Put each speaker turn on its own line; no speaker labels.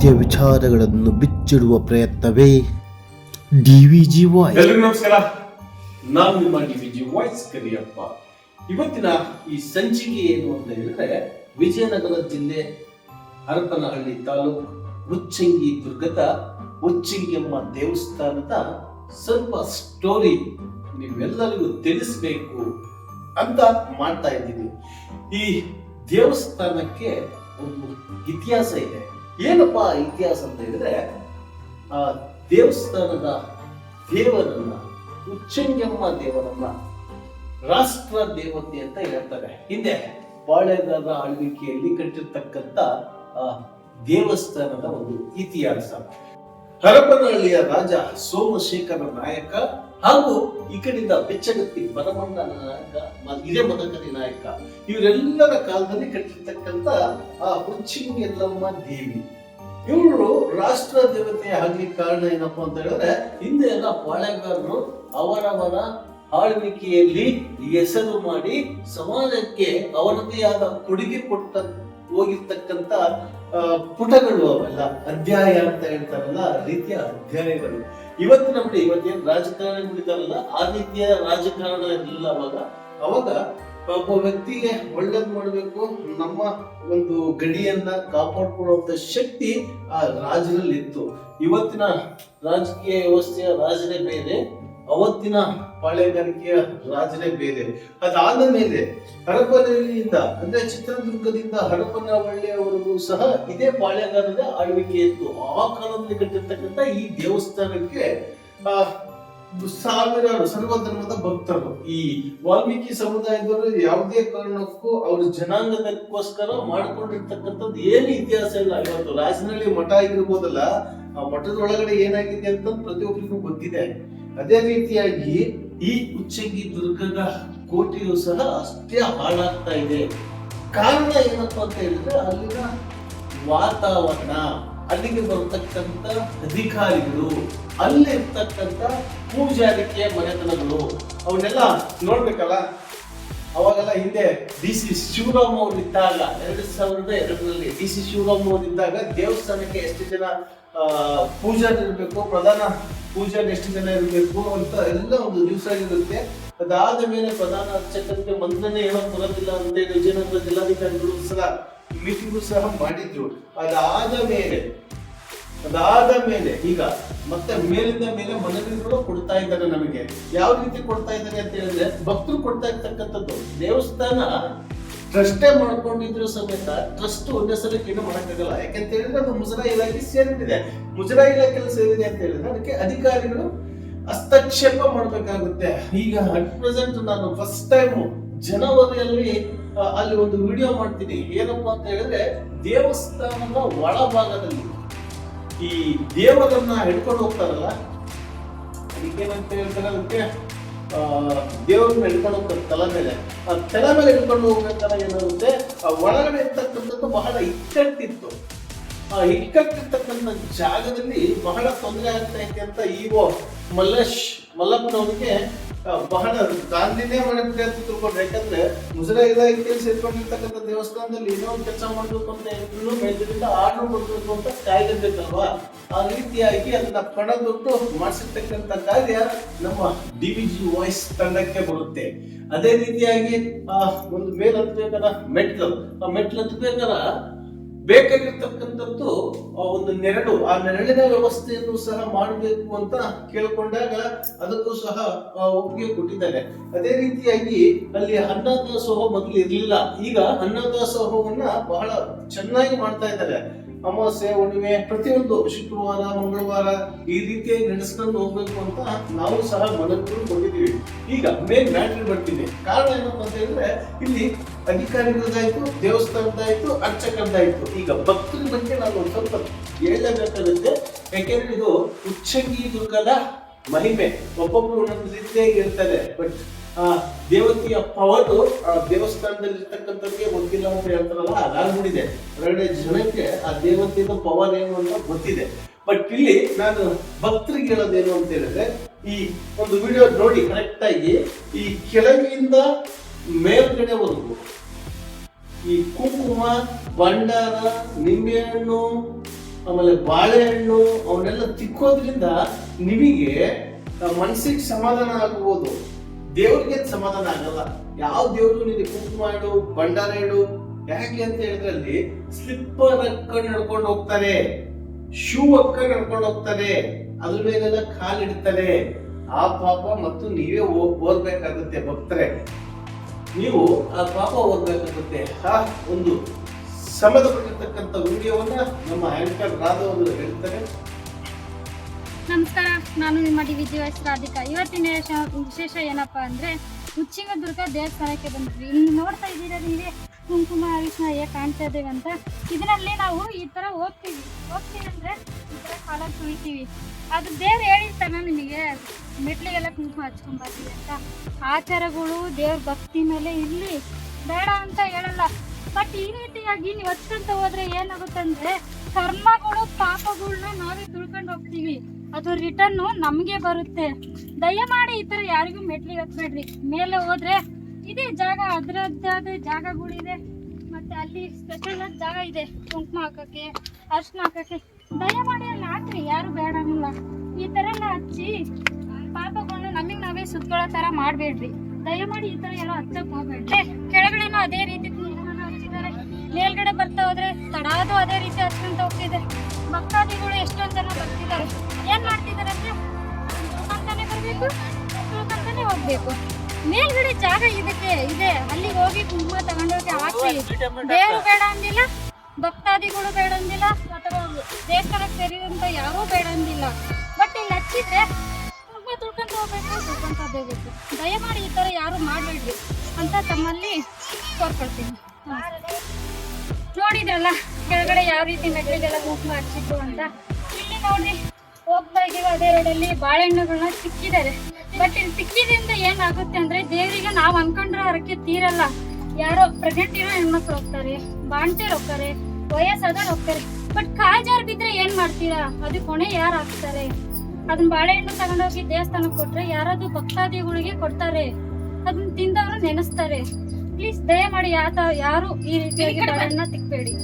ಸತ್ಯ ವಿಚಾರಗಳನ್ನು ಬಿಚ್ಚಿಡುವ ಪ್ರಯತ್ನವೇ? ಡಿ ವಿ ಜಿ ವಾಯ್
ನಮಸ್ಕಾರ. ನಾನು ನಿಮ್ಮ ಡಿ ವಿಜಿ ವಾಯ್ಸ್ ಕರಿಯಪ್ಪ. ಇವತ್ತಿನ ಈ ಸಂಚಿಕೆ ಏನು ಅಂತ ಹೇಳಿದ್ರೆ, ವಿಜಯನಗರ ಜಿಲ್ಲೆ ಹರಪನಹಳ್ಳಿ ತಾಲೂಕು ಉಚ್ಚಂಗಿ ದುರ್ಗದ ಉಚ್ಚಂಗಿಯಮ್ಮ ದೇವಸ್ಥಾನದ ಸ್ವಲ್ಪ ಸ್ಟೋರಿ ನೀವೆಲ್ಲರಿಗೂ ತಿಳಿಸ್ಬೇಕು ಅಂತ ಮಾಡ್ತಾ ಇದ್ದೀನಿ. ಈ ದೇವಸ್ಥಾನಕ್ಕೆ ಒಂದು ಇತಿಹಾಸ ಇದೆ. ಏನಪ್ಪಾ ಇತಿಹಾಸ ಅಂತ ಹೇಳಿದ್ರೆ, ಆ ದೇವಸ್ಥಾನದ ದೇವರನ್ನ ಉಚ್ಚಂಗಮ್ಮ ದೇವರನ್ನ ರಾಷ್ಟ್ರ ದೇವತೆ ಅಂತ ಹೇಳ್ತಾರೆ. ಹಿಂದೆ ಬಾಳೆಗಾರ ಆಳ್ವಿಕೆಯಲ್ಲಿ ಕಟ್ಟಿರ್ತಕ್ಕಂಥ, ಆ, ದೇವಸ್ಥಾನದ ಒಂದು ಇತಿಹಾಸ. ಹರಪನಹಳ್ಳಿಯ ರಾಜ ಸೋಮಶೇಖರ ನಾಯಕ ಹಾಗೂ ಈ ಕಡೆಯಿಂದ ಬೆಚ್ಚಗತ್ತಿ ಬರಮಣ್ಣ ನಾಯಕ ಇದೇ ಮದಕರಿ ನಾಯಕ, ಇವರೆಲ್ಲರ ಕಾಲದಲ್ಲಿ ಕಟ್ಟಿರ್ತಕ್ಕಂಥ ಆ ಹುಚ್ಚಿಂಗೆಲ್ಲಮ್ಮ ದೇವಿ. ಇವರು ರಾಷ್ಟ್ರ ದೇವತೆ ಆಗಲಿ ಕಾರಣ ಏನಪ್ಪ ಅಂತ ಹೇಳಿದ್ರೆ ಹಿಂದೆ ಎಲ್ಲ ಪಾಳೆಗಾರರು ಅವರವರ ಆಳ್ವಿಕೆಯಲ್ಲಿ ಹೆಸರು ಮಾಡಿ ಸಮಾಜಕ್ಕೆ ಅವರದೇ ಆದ ಕೊಡುಗೆ ಕೊಟ್ಟ ಹೋಗಿರ್ತಕ್ಕಂಥ ಪುಟಗಳು ಅವೆಲ್ಲ, ಅಧ್ಯಾಯ ಅಂತ ಹೇಳ್ತಾರಲ್ಲ, ಆ ರೀತಿಯ ಅಧ್ಯಾಯಗಳು. ಇವತ್ತು ನಮ್ಗೆ ಇವತ್ತೇನು ರಾಜಕಾರಣಿಗಳಿದಾರಲ್ಲ ಆ ರೀತಿಯ ರಾಜಕಾರಣ ಇರಲಿಲ್ಲ ಅವಾಗ ಅವಾಗ ಒಬ್ಬ ವ್ಯಕ್ತಿಗೆ ಒಳ್ಳೇದ್ ಮಾಡಬೇಕು, ನಮ್ಮ ಒಂದು ಗಡಿಯನ್ನ ಕಾಪಾಡ್ಕೊಳ್ಳುವಂತ ಶಕ್ತಿ ಆ ರಾಜರಲ್ಲಿ ಇತ್ತು ಇವತ್ತಿನ ರಾಜಕೀಯ ವ್ಯವಸ್ಥೆಯ ರಾಜನೇ ಬೇರೆ ಅವತ್ತಿನ ಪಾಳೆಗಾರಿಕೆಯ ರಾಜನೇ ಬೇರೆ. ಅದಾದ ಮೇಲೆ ಹರಪನಹಳ್ಳಿಯಿಂದ, ಅಂದ್ರೆ ಚಿತ್ರದುರ್ಗದಿಂದ ಹರಪನಹಳ್ಳಿಯವರೆಗೂ ಸಹ ಇದೇ ಪಾಳೆಗಾರರ ಆಳ್ವಿಕೆ ಇತ್ತು ಆ ಕಾಲದಲ್ಲಿ ಕಟ್ಟಿರ್ತಕ್ಕಂಥ ಈ ದೇವಸ್ಥಾನಕ್ಕೆ, ಆ, ಸಾವಿರಾರು ಸರ್ವಧರ್ಮದ ಭಕ್ತರು. ಈ ವಾಲ್ಮೀಕಿ ಸಮುದಾಯದವರು ಯಾವುದೇ ಕಾರಣಕ್ಕೂ ಅವರ ಜನಾಂಗದಕ್ಕೋಸ್ಕರ ಮಾಡ್ಕೊಂಡಿರ್ತಕ್ಕಂಥದ್ದು ಏನು ಇತಿಹಾಸ ಇಲ್ಲ. ಇವತ್ತು ರಾಜನಹಳ್ಳಿ ಮಠ ಆಗಿರ್ಬೋದಲ್ಲ ಆ ಮಠದ ಒಳಗಡೆ ಏನಾಗಿದೆ ಅಂತ ಪ್ರತಿಯೊಬ್ಬರಿಗೂ ಗೊತ್ತಿದೆ. ಅದೇ ರೀತಿಯಾಗಿ ಈ ಉಚ್ಚಂಗಿ ದುರ್ಗದ ಕೋಟೆಯು ಸಹ ಅಷ್ಟೇ ಹಾಳಾಗ್ತಾ ಇದೆ. ಕಾರಣ ಏನಪ್ಪ ಅಂತ ಹೇಳಿದ್ರೆ ಅಲ್ಲಿನ ವಾತಾವರಣ, ಅಲ್ಲಿಗೆ ಬರತಕ್ಕಂತ ಅಧಿಕಾರಿಗಳು, ಅಲ್ಲಿರ್ತಕ್ಕಂಥ ಪೂಜಾರಿಕೆಯ ಮನೆತನಗಳು, ಅವನ್ನೆಲ್ಲ ನೋಡ್ಬೇಕಲ್ಲ? ಅವಾಗೆಲ್ಲ ಹಿಂದೆ ಡಿ ಸಿ ಶಿವರಾಮ್ ಅವರು ಇದ್ದಾಗ ಎರಡು ಸಾವಿರದ ಎರಡರಲ್ಲಿ ಡಿ ಸಿ ಶಿವರಾಮ್ ಅವರು ಇದ್ದಾಗ ದೇವಸ್ಥಾನಕ್ಕೆ ಎಷ್ಟು ಜನ ಪೂಜಾರಿ ಇರಬೇಕು, ಪ್ರಧಾನ ಪೂಜಾರಿ ಎಷ್ಟು ಜನ ಇರಬೇಕು ಅಂತ ಎಲ್ಲ ಒಂದು ನ್ಯೂಸ್ ಆಗಿರುತ್ತೆ. ಅದಾದ ಮೇಲೆ ಪ್ರಧಾನ ಅರ್ಚಕರಿಗೆ ಮಂತ್ರನೇ ಹೇಳೋಕೆ ಬರೋದಿಲ್ಲ ಅಂತೇಳಿ ವಿಜಯನಗರ ಜಿಲ್ಲಾಧಿಕಾರಿಗಳು ಸಹ ಮೀಟಿಂಗ್ ಸಹ ಮಾಡಿದ್ರು. ಅದಾದ ಮೇಲೆ ಅದಾದ ಮೇಲೆ ಈಗ ಮತ್ತೆ ಮೇಲಿಂದ ಮೇಲೆ ಮನವಿಗಳು ಕೊಡ್ತಾ ಇದ್ದಾರೆ ನಮಗೆ. ಯಾವ ರೀತಿ ಕೊಡ್ತಾ ಇದ್ದಾರೆ ಅಂತ ಹೇಳಿದ್ರೆ ಭಕ್ತರು ಕೊಡ್ತಾ ಇರ್ತಕ್ಕಂಥದ್ದು. ದೇವಸ್ಥಾನ ಟ್ರಸ್ಟೇ ಮಾಡ್ಕೊಂಡಿದ್ರು ಸಮೇತ ಟ್ರಸ್ಟ್ ಒಂದೇ ಸಲಕ್ಕೆ ಏನು ಮಾಡಕ್ಕಾಗಲ್ಲ. ಯಾಕಂತ ಹೇಳಿದ್ರೆ ಅದು ಮುಜರಾ ಇಲಾಖೆ ಸೇರಿದೆ ಮುಜರಾ ಇಲಾಖೆಯಲ್ಲಿ ಸೇರಿದೆ ಅಂತ ಹೇಳಿದ್ರೆ ಅದಕ್ಕೆ ಅಧಿಕಾರಿಗಳು ಹಸ್ತಕ್ಷೇಪ ಮಾಡಬೇಕಾಗುತ್ತೆ. ಈಗ ಅಟ್ ಪ್ರೆಸೆಂಟ್ ನಾನು ಫಸ್ಟ್ ಟೈಮ್ ಜನವರಿಯಲ್ಲಿ ಅಲ್ಲಿ ಒಂದು ವಿಡಿಯೋ ಮಾಡ್ತೀನಿ. ಏನಪ್ಪಾ ಅಂತ ಹೇಳಿದ್ರೆ ದೇವಸ್ಥಾನದ ಒಳಭಾಗದಲ್ಲಿ ಈ ದೇವರನ್ನ ಹಿಡ್ಕೊಂಡು ಹೋಗ್ತಾರಲ್ಲ, ಅದಕ್ಕೇನಂತ ಹೇಳ್ತಾರೆ ಅದಕ್ಕೆ ದೇವರನ್ನ ಹಿಡ್ಕೊಂಡು ಹೋಗ್ತಾರೆ ತಲೆ ಮೇಲೆ. ಆ ತಲೆ ಮೇಲೆ ಹಿಡ್ಕೊಂಡು ಹೋಗ್ಬೇಕಾದ್ರೆ ಏನಾಗುತ್ತೆ, ಆ ಒಳಗಡೆ ಇರ್ತಕ್ಕಂಥದ್ದು ಬಹಳ ಇಕ್ಕಟ್ಟಿತ್ತು. ಆ ಇಕ್ಕಟ್ಟಿರ್ತಕ್ಕಂಥ ಜಾಗದಲ್ಲಿ ಬಹಳ ತೊಂದರೆ ಆಗ್ತಾ ಇದೆ ಅಂತ ಇಒ ಮಲ್ಲೇಶ್ ಮಲ್ಲಪ್ಪನವರಿಗೆ ಬಹಳ ಗಾಂಧಿನೇ ಮಾಡುತ್ತೆ ಅಂತ ತಿಳ್ಕೊಂಡ್ರೆ. ಯಾಕಂದ್ರೆ ಮುಜರಾ ಇಲಾಖೆಯಲ್ಲಿ ಸೇರ್ಕೊಂಡಿರ್ತಕ್ಕಂಥ ದೇವಸ್ಥಾನದಲ್ಲಿ ಏನೋ ಒಂದು ಕೆಲಸ ಮಾಡಬೇಕು ಅಂತ ಎಲ್ಲರೂ ಮೇಲಿಂದ ಆರ್ಡರ್ ಕೊಡ್ಬೇಕು ಅಂತ ಕಾಯ್ದೆ ಬೇಕಲ್ವಾ? ಆ ರೀತಿಯಾಗಿ ಅದನ್ನ ಪಣದೊಟ್ಟು ಮಾಡಿಸಿರ್ತಕ್ಕಂಥ ಕಾರ್ಯ ನಮ್ಮ ಡಿ ವಿ ಜಿ ವಾಯ್ಸ್ ತಂಡಕ್ಕೆ ಬರುತ್ತೆ. ಅದೇ ರೀತಿಯಾಗಿ, ಆ, ಒಂದು ಮೇಲ್ ಹತ್ಬೇಕಾರ ಮೆಟ್ಲು. ಆ ಮೆಟ್ಲು ಹತ್ಬೇಕಾದ ಬೇಕಾಗಿರ್ತಕ್ಕಂಥದ್ದು ಒಂದು ನೆರಳು, ಆ ನೆರಳಿನ ವ್ಯವಸ್ಥೆಯನ್ನು ಸಹ ಮಾಡಬೇಕು ಅಂತ ಕೇಳ್ಕೊಂಡಾಗ ಅದಕ್ಕೂ ಸಹ ಒಪ್ಪಿಗೆ ಕೊಟ್ಟಿದ್ದಾರೆ ಅದೇ ರೀತಿಯಾಗಿ ಅಲ್ಲಿ ಅನ್ನದಾಸೋಹ ಮೊದಲು ಇರಲಿಲ್ಲ. ಈಗ ಅನ್ನದಾಸೋಹವನ್ನ ಬಹಳ ಚೆನ್ನಾಗಿ ಮಾಡ್ತಾ ಇದ್ದಾರೆ. ಅಮಾವಾಸ್ಯೆ, ಹುಣ್ಣಿಮೆ, ಪ್ರತಿಯೊಂದು ಶುಕ್ರವಾರ, ಮಂಗಳವಾರ ಈ ರೀತಿಯಾಗಿ ನಡೆಸ್ಕೊಂಡು ಹೋಗ್ಬೇಕು ಅಂತ ನಾವು ಸಹ ಮನಸ್ಸು ಕೊಟ್ಟಿದ್ದೀವಿ ಈಗ ಮೇನ್ ಮ್ಯಾಟ್ರಿ ಬರ್ತೀನಿ ಕಾರಣ ಏನಪ್ಪ ಅಂತ ಹೇಳಿದ್ರೆ, ಇಲ್ಲಿ ಅಧಿಕಾರಿಗಳದಾಯ್ತು ದೇವಸ್ಥಾನದಾಯ್ತು ಅರ್ಚಕರದಾಯ್ತು ಈಗ ಭಕ್ತರ ಬಗ್ಗೆ ನಾನು ಒಂದು ಸ್ವಲ್ಪ ಹೇಳಬೇಕಾಗುತ್ತೆ. ಯಾಕೆಂದ್ರೆ ಇದು ಉಚ್ಚಂಗಿ ದುರ್ಗದ ಮಹಿಮೆ. ಒಬ್ಬೊಬ್ರು ಒಂದೊಂದು ರೀತಿಯಾಗಿ ಇರ್ತದೆ ಬಟ್ ಆ ದೇವತೆಯ ಪವರ್ ಆ ದೇವಸ್ಥಾನದಲ್ಲಿ ಇರ್ತಕ್ಕಂಥವ್ರಿಗೆ ಗೊತ್ತಿಲ್ಲ ಅಂತ ಹೇಳ್ತಾರಲ್ಲ ಅದಾಗ್ಬಿಟ್ಟಿದೆ ಹೊರಗಡೆ ಜನಕ್ಕೆ ಆ ದೇವತೆಯ ಪವರ್ ಏನು ಅಂತ ಗೊತ್ತಿದೆ. ಬಟ್ ಇಲ್ಲಿ ನಾನು ಭಕ್ತರಿಗೆ ಹೇಳೋದೇನು ಅಂತ ಹೇಳಿದ್ರೆ, ಈ ಒಂದು ವಿಡಿಯೋ ನೋಡಿ ಕರೆಕ್ಟ್ ಆಗಿ, ಈ ಕೆಳಗಿಂದ ಮೇಲ್ಗಡೆವರೆಗೂ ಈ ಕುಂಕುಮ, ಭಂಡಾರ, ನಿಂಬೆಹಣ್ಣು, ಆಮೇಲೆ ಬಾಳೆಹಣ್ಣು, ಅವನ್ನೆಲ್ಲ ತಿಕ್ಕೋದ್ರಿಂದ ನಿಮಗೆ ಮನಸ್ಸಿಗೆ ಸಮಾಧಾನ ಆಗ್ಬೋದು. ದೇವ್ರಿಗೆ ಸಮಾಧಾನ ಆಗಲ್ಲ. ಯಾವ ದೇವ್ರು ನಿನಗೆ ಕುಂಕುಮ ಇಡು ಭಂಡಾರ ಇಡು ಯಾಕೆ ಅಂತ ಹೇಳಿದ್ರಲ್ಲಿ ಸ್ಲಿಪ್ಪರ್ ಹಾಕೊಂಡು ನಡ್ಕೊಂಡು ಹೋಗ್ತಾರೆ ಶೂ ಹಾಕೊಂಡು ನಡ್ಕೊಂಡು ಹೋಗ್ತಾನೆ, ಅದ್ರ ಮೇಲೆಲ್ಲ ಕಾಲಿಡ್ತಾರೆ ಆ ಪಾಪ ಮತ್ತು ನೀವೇ ಓದ್ಬೇಕಾಗುತ್ತೆ ಭಕ್ತರೆ. ನೀವು, ಆ, ಪಾಪ ಓದ್ಬೇಕಾಗುತ್ತೆ. ಒಂದು ಸಂಬಂಧಪಟ್ಟಿರ್ತಕ್ಕಂಥ ವಿಡಿಯೋವನ್ನ ನಮ್ಮ ಆಂಕರ್ ರಾಧಾ ಅವರು ಹೇಳ್ತಾರೆ.
ನಮಸ್ಕಾರ, ನಾನು ನಿಮ್ಮ ಡಿ ವಿಜಯ ರಾಧಿಕಾ. ಇವತ್ತಿನ ವಿಶ- ವಿಶೇಷ ಏನಪ್ಪ ಅಂದ್ರೆ ಉಚ್ಚಿಂಗ ದುರ್ಗ ದೇವಸ್ಥಾನಕ್ಕೆ ಬಂದ್ವಿ. ಇಲ್ಲಿ ನೋಡ್ತಾ ಇದ್ದೀರಾ ನೀವೇ? ಕುಂಕುಮ ಅರಿಶಿನ ಕಾಣ್ತಾ ಇದ್ದೇವೆ ಅಂತ. ಇದರಲ್ಲಿ ನಾವು ಈ ತರ ಹೋಗ್ತೀವಿ. ಕಾಲ ತುಳಿತೀವಿ ಅದು ದೇವ್ರು ಹೇಳಿರ್ತಾನ ನಿಮಗೆ ಮೆಟ್ಲಿಗೆಲ್ಲ ಕುಂಕುಮ ಹಚ್ಕೊಂಬರ್ತೀವಿ ಅಂತ. ಆಚಾರಗಳು ದೇವ್ರ ಭಕ್ತಿ ಮೇಲೆ ಇರ್ಲಿ. ಬೇಡ ಅಂತ ಹೇಳಲ್ಲ. ಬಟ್ ಈ ರೀತಿಯಾಗಿ ನೀವು ಹಚ್ಕೊಂತ ಹೋದ್ರೆ ಏನಾಗುತ್ತಂದ್ರೆ ಕರ್ಮಗಳು ಪಾಪಗಳನ್ನ ನಾವೇ ತುಳ್ಕೊಂಡು ಹೋಗ್ತೀವಿ. ಅದು ರಿಟರ್ನ್ ನಮಗೆ ಬರುತ್ತೆ. ದಯಮಾಡಿ ಈ ಥರ ಯಾರಿಗೂ ಮೆಟ್ಲಿಗೆ ಹತ್ಬೇಡ್ರಿ. ಮೇಲೆ ಹೋದ್ರೆ ಇದೇ ಜಾಗ ಅದರದ್ದಾದ ಜಾಗಗಳಿದೆ. ಮತ್ತೆ ಅಲ್ಲಿ ಸ್ಪೆಷಲ್ ಆಗಿ ಜಾಗ ಇದೆ. ಕುಂಕುಮ ಹಾಕಕ್ಕೆ ಅರ್ಶಿನ ಹಾಕಕ್ಕೆ. ದಯಮಾಡಿ ಅಲ್ಲಿ ಹಾಕ್ರಿ, ಯಾರು ಬೇಡ ಅನ್ನಲ್ಲ ಈ ಥರ ಎಲ್ಲ ಹಚ್ಚಿ ಪಾಪಗಳನ್ನ ನಮಗೆ ನಾವೇ ಸುತ್ತಕೊಳ್ಳೋ ತರ ಮಾಡ್ಬೇಡ್ರಿ. ದಯಮಾಡಿ ಈ ತರ ಎಲ್ಲ ಹಚ್ಚಕ್ ಹೋಗ್ಬೇಡ್ರಿ. ಕೆಳಗಡೆನೂ ಅದೇ ರೀತಿ ಹಚ್ಚಿದ್ದಾರೆ. ಮೇಲ್ಗಡೆ ಬರ್ತಾ ಹೋದ್ರೆ ತಡಾದು ಅದೇ ರೀತಿ ಹಚ್ಕೊಂತ ಹೋಗ್ತಿದೆ. ಭಕ್ತಾದಿಗಳು ಎಷ್ಟೊಂದು ಜನ ಬರ್ತಿದ್ದಾರೆ. ಏನ್ ಮಾಡ್ತಿದ್ದಾರೆ ಅಂದ್ರೆ ಬರ್ಬೇಕು ಹೋಗ್ಬೇಕು. ಮೇಲ್ಗಡೆ ಜಾಗ ಇದಕ್ಕೆ ಇದೆ. ಅಲ್ಲಿಗೆ ಹೋಗಿ ಕುಂಕುಮ ತಗೊಂಡೋಗಿ ಹಾಕಿ ದೇವರು ಬೇಡ ಅಂದಿಲ್ಲ. ಭಕ್ತಾದಿಗಳು ಬೇಡ ಅಂದಿಲ್ಲ. ಅಥವಾ ದೇವಸ್ಥಾನಕ್ಕೆ ಸೇರಿದಂತ ಯಾರೂ ಬೇಡ ಅಂದಿಲ್ಲ. ಬಟ್ ಇಲ್ಲಿ ಹಚ್ಚಿದ್ರೆ ಕುಂಕುಮ ತುಳ್ಕೊಂಡು ಹೋಗ್ಬೇಕು ತುಳ್ಕೊಂತ ಹೋಗ್ಬೇಕು ದಯಮಾಡಿ ಈ ತರ ಯಾರು ಮಾಡಬೇಡ್ರಿ ಅಂತ ತಮ್ಮಲ್ಲಿ ಕೋರ್ಕೊಳ್ತೀನಿ. ನೋಡಿದ್ರಲ್ಲ ಕೆಳಗಡೆ ಯಾವ ರೀತಿ ಮೆಟ್ಲಿಗೆಲ್ಲ ಕುಂಕುಮ ಹಚ್ಚಿದ್ದು ಅಂತ. ಇಲ್ಲಿ ನೋಡ್ರಿ. ಹೋಗ್ತಾ ಇದೀವಿ ಅದೇ ರೋಡಲ್ಲಿ. ಬಾಳೆಹಣ್ಣುಗಳನ್ನ ಸಿಕ್ಕಿದ್ದಾರೆ. ಬಟ್ ಇಲ್ಲಿ ಸಿಕ್ಕಿದ್ರಿಂದ ಏನಾಗುತ್ತೆ ಅಂದ್ರೆ ದೇವರಿಗೆ ನಾವು ಅನ್ಕೊಂಡ್ರೆ ಹರಕೆ ತೀರಲ್ಲ. ಯಾರೋ ಪ್ರೆಗ್ನೆಂಟ್ ಇರೋ ಹೆಣ್ಮಕ್ಳು ಹೋಗ್ತಾರೆ ಬಾಣ್ತಿಯರ್ ಹೋಗ್ತಾರೆ ವಯಸ್ಸಾದವ್ರು ಹೋಗ್ತಾರೆ. ಬಟ್ ಕಾಜಾರ್ ಬಿದ್ರೆ ಏನ್ ಮಾಡ್ತೀರಾ? ಅದು ಕೊನೆ ಯಾರು ಹಾಕ್ತಾರೆ? ಅದನ್ನ ಬಾಳೆಹಣ್ಣು ತಗೊಂಡೋಗಿ ದೇವಸ್ಥಾನಕ್ಕೆ ಕೊಟ್ರೆ ಯಾರಾದ್ರೂ ಭಕ್ತಾದಿಗಳಿಗೆ ಕೊಡ್ತಾರೆ. ಅದನ್ನ ತಿಂದವ್ರು ನೆನೆಸ್ತಾರೆ. ಪ್ಲೀಸ್ ದಯಮಾಡಿ ಯಾತ ಯಾರು ಈ ರೀತಿಯಾಗಿ ಬಾಳೆಹಣ್ಣ ತಿಕ್ಬೇಡಿ.